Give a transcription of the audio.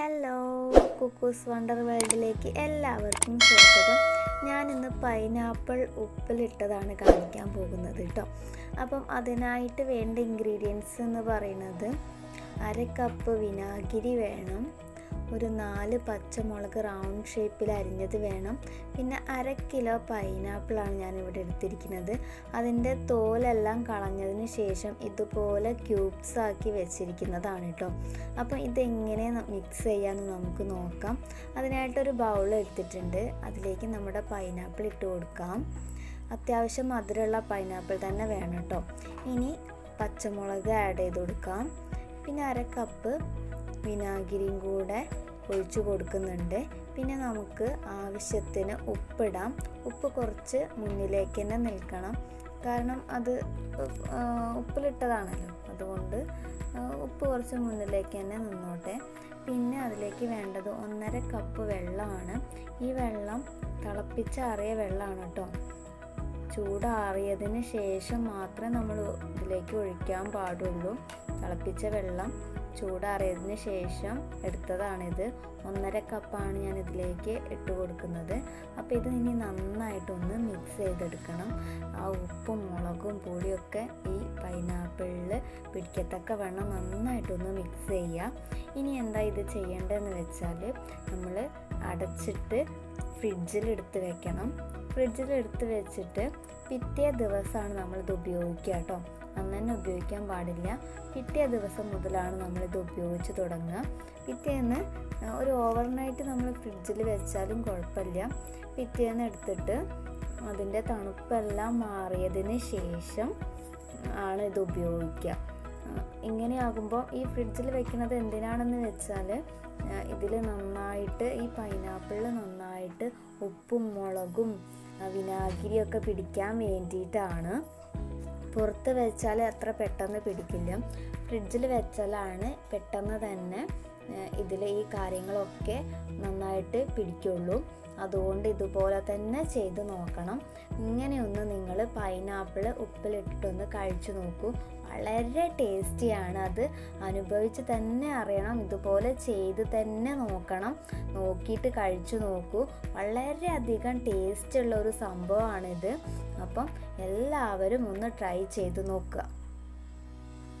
Hello cuckoo's wonder വേൾഡിലേക്ക് എല്ലാവർക്കും സ്വാഗതം. ഞാനിന്ന് പൈനാപ്പിൾ ഉപ്പിലിട്ടതാണ് കാണിക്കാൻ പോകുന്നത് കേട്ടോ അപ്പം അതിനായിട്ട് വേണ്ട ഇൻഗ്രീഡിയൻസ് എന്ന് പറയുന്നത് അര കപ്പ് വിനാഗിരി വേണം. ഒരു നാല് പച്ചമുളക് റൗണ്ട് ഷേപ്പിൽ അരിഞ്ഞത് വേണം. പിന്നെ അര കിലോ പൈനാപ്പിളാണ് ഞാൻ ഇവിടെ എടുത്തിരിക്കുന്നത്. അതിന്റെ തോലെല്ലാം കളഞ്ഞതിന് ശേഷം ഇതുപോലെ ക്യൂബ്സ് ആക്കി വെച്ചിരിക്കുന്നതാണ് കേട്ടോ അപ്പം ഇതെങ്ങനെ മിക്സ് ചെയ്യാമെന്ന് നമുക്ക് നോക്കാം. അതിനായിട്ടൊരു ബൗൾ എടുത്തിട്ടുണ്ട്. അതിലേക്ക് നമ്മുടെ പൈനാപ്പിൾ ഇട്ട് കൊടുക്കാം. അത്യാവശ്യം മധുരമുള്ള പൈനാപ്പിൾ തന്നെ വേണം കേട്ടോ ഇനി പച്ചമുളക് ആഡ് ചെയ്ത് കൊടുക്കാം. പിന്നെ അര കപ്പ് വിനാഗിരിയും കൂടെ ഒഴിച്ചു കൊടുക്കുന്നുണ്ട്. പിന്നെ നമുക്ക് ആവശ്യത്തിന് ഉപ്പിടാം. ഉപ്പ് കുറച്ച് മുന്നിലേക്ക് തന്നെ നിൽക്കണം. കാരണം അത് ഉപ്പിലിട്ടതാണല്ലോ. അതുകൊണ്ട് ഉപ്പ് കുറച്ച് മുന്നിലേക്ക് തന്നെ നിന്നോട്ടെ. പിന്നെ അതിലേക്ക് വേണ്ടത് ഒന്നര കപ്പ് വെള്ളമാണ്. ഈ വെള്ളം തിളപ്പിച്ചാറിയ വെള്ളമാണ് കേട്ടോ. ചൂടാറിയതിന് ശേഷം മാത്രമേ നമ്മൾ ഇതിലേക്ക് ഒഴിക്കാൻ പാടുള്ളൂ. തിളപ്പിച്ച വെള്ളം ചൂടാറിയതിന് ശേഷം എടുത്തതാണിത്. ഒന്നര കപ്പാണ് ഞാൻ ഇതിലേക്ക് ഇട്ട് കൊടുക്കുന്നത്. അപ്പോൾ ഇത് ഇനി നന്നായിട്ടൊന്ന് മിക്സ് ചെയ്തെടുക്കണം. ആ ഉപ്പും മുളകും പൊടിയൊക്കെ ഈ പൈനാപ്പിളിൽ പിടിക്കത്തക്ക വെള്ളം നന്നായിട്ടൊന്ന് മിക്സ് ചെയ്യുക ഇനി എന്താ ഇത് ചെയ്യേണ്ടതെന്ന് വെച്ചാൽ നമ്മൾ അടച്ചിട്ട് ഫ്രിഡ്ജിൽ എടുത്ത് വെക്കണം. ഫ്രിഡ്ജിൽ എടുത്ത് വെച്ചിട്ട് പിറ്റേ ദിവസമാണ് നമ്മളിത് ഉപയോഗിക്കുക കേട്ടോ. അന്ന് തന്നെ ഉപയോഗിക്കാൻ പാടില്ല. പിറ്റേ ദിവസം മുതലാണ് നമ്മളിത് ഉപയോഗിച്ച് തുടങ്ങുക. പിറ്റേന്ന് ഒരു ഓവർനൈറ്റ് നമ്മൾ ഫ്രിഡ്ജിൽ വെച്ചാലും കുഴപ്പമില്ല. പിറ്റേന്ന് എടുത്തിട്ട് അതിന്റെ തണുപ്പെല്ലാം മാറിയതിന് ശേഷം ആണ് ഇത് ഉപയോഗിക്കുക. ഇങ്ങനെയാകുമ്പോൾ ഈ ഫ്രിഡ്ജിൽ വെക്കുന്നത് എന്തിനാണെന്ന് വെച്ചാൽ ഇതിൽ നന്നായിട്ട് ഈ പൈനാപ്പിളിൽ നന്നായിട്ട് ഉപ്പും മുളകും വിനാഗിരിയൊക്കെ പിടിക്കാൻ വേണ്ടിയിട്ടാണ്. പുറത്ത് വെച്ചാൽ അത്ര പെട്ടെന്ന് പിടിക്കില്ല. ഫ്രിഡ്ജിൽ വെച്ചാലാണ് പെട്ടെന്ന് തന്നെ ഇതിൽ ഈ കാര്യങ്ങളൊക്കെ നന്നായിട്ട് പിടിക്കുള്ളൂ. അതുകൊണ്ട് ഇതുപോലെ തന്നെ ചെയ്ത് നോക്കണം. ഇങ്ങനെയൊന്ന് നിങ്ങൾ പൈനാപ്പിൾ ഉപ്പിലിട്ടിട്ടൊന്ന് കഴിച്ചു നോക്കൂ. വളരെ ടേസ്റ്റിയാണ് അത്. അനുഭവിച്ച് തന്നെ അറിയണം. ഇതുപോലെ ചെയ്ത് തന്നെ നോക്കണം. നോക്കിയിട്ട് കഴിച്ചു നോക്കൂ. വളരെയധികം ടേസ്റ്റ് ഉള്ള ഒരു സംഭവമാണിത്. അപ്പം എല്ലാവരും ഒന്ന് ട്രൈ ചെയ്ത് നോക്കുക.